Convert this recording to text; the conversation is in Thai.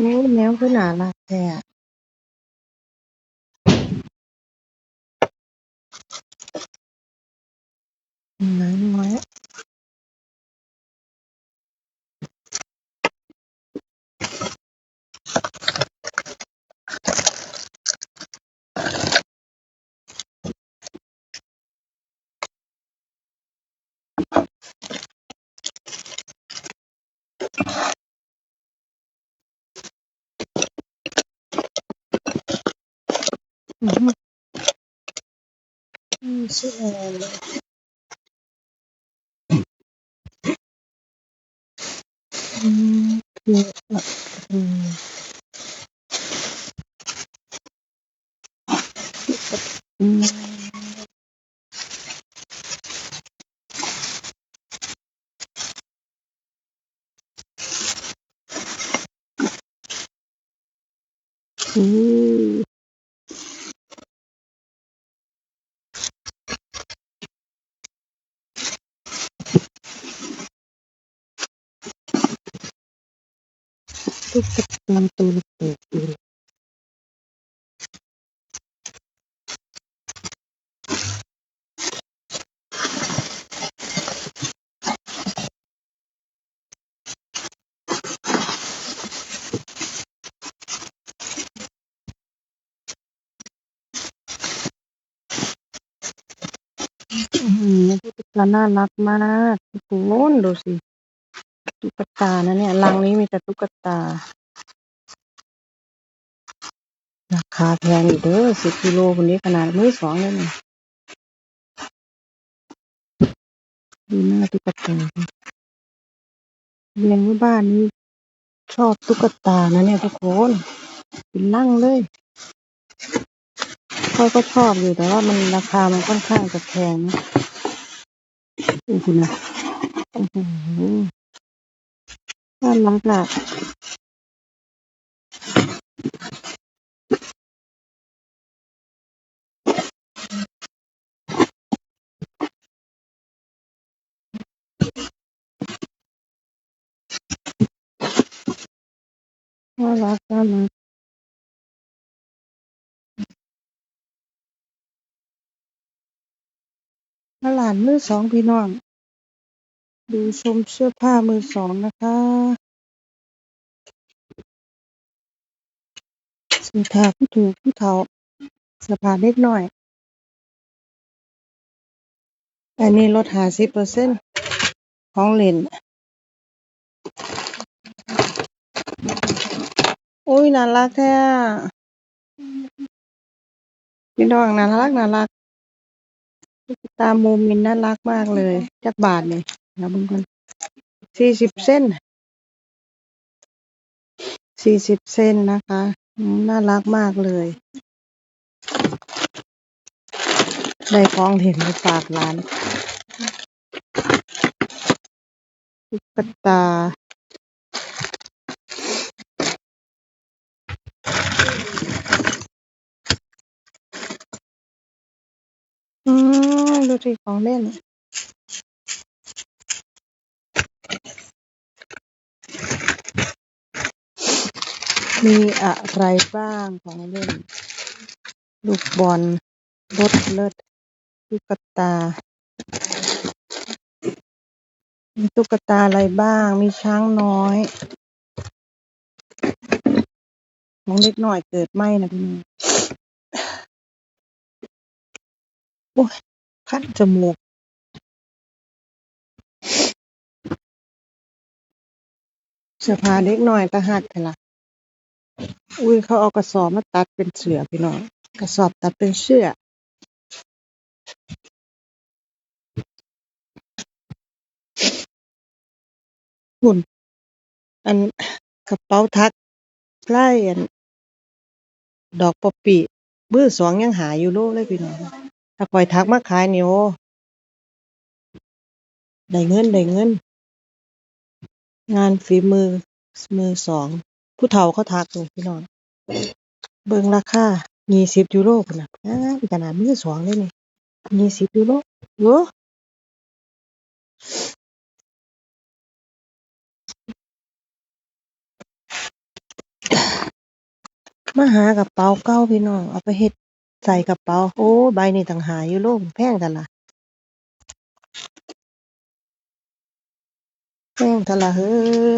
โอ้แมวคือน่ารักแท้อะน้อยน้อยอือฮึอืมชื่ออะไรเลยอืมคืออะอืมอืมอือตุ๊กตาตัวเล็กๆอยู่ อื้อฮือตุ๊กตาน่า รักมากทุกคนดูสิ ตุ๊กตานะเนี่ยรังนี้มีแต่ตุ๊กตา ราคาแพงอยู่เด้อ10กิโลพุ่นนี้ขนาดมือสองเลยนี่ดูหน้าตุ๊กตาเลี้ยงไว้บ้านนี้ชอบตุ๊กตานะเนี่ยทุกคนเป็นลั่งเลยข้อยก็ชอบอยู่แต่ว่ามันราคามันค่อนข้างจะแพงนะดูสินะโอ้โฮน่า รักอะน่ารักน่ารักตลาดมือสองพี่น้อง ดูชมเสื้อผ้ามือสองนะคะ เสื้อผ้าผู้ถูกผู้เฒ่า เสื้อผ้าเด็กน้อย อันนี้ลด50%ของเล่น อุ๊ย น่ารักแท้อะ พี่น้องน่ารัก น่ารัก ตุ๊กตา Moomin น่ารักมากเลย จักบาทนี่ เดี๋ยวเบิ่งก่อน40เซนต์40เซนต์นะคะ อืม น่ารักมากเลย ได้ของเล่นมาฝากหลาน ตุ๊กตาอืม ดูสิของเล่น มีอะไรบ้างของเล่น ลูกบอล รถเลิศตุ๊กตา มีตุ๊กตาอะไรบ้าง มีช้างน้อยของเด็กหน้อยเกิดใหมนะพี่น้องโอ๊ยคันจมูกเสื้อผ้าเด็กหน้อยตารักแท้ล่ะ อุ๊ยเขาเอากระสอบมาตัดเป็นเสือพี่น้องกระสอบตัดเป็นเสื้อพู้นอันกระเป๋าถักไลายอันดอกปอปปี้มือสองยังห้ายูโรเลยพี่น้องถ้าข้อยถักมาขายนี่โอ้ได้เงินได้เงิน งานฝีมือมือสอง ผู้เฒ่าเขาถักนี่พี่น้อง เบิ่งราคา20ยูโรพู้นน่ะ งามขนาดมือสองเลยนี่20ยูโร โอ้มาหากระเป๋าเก่าพี่น้อง เอาไปเฮ็ดใส่กระเป๋า โอ้ ใบนี้ตั้งห้ายูโร แพงตั่ล่ะ แพงตั่ล่ะเฮ้อ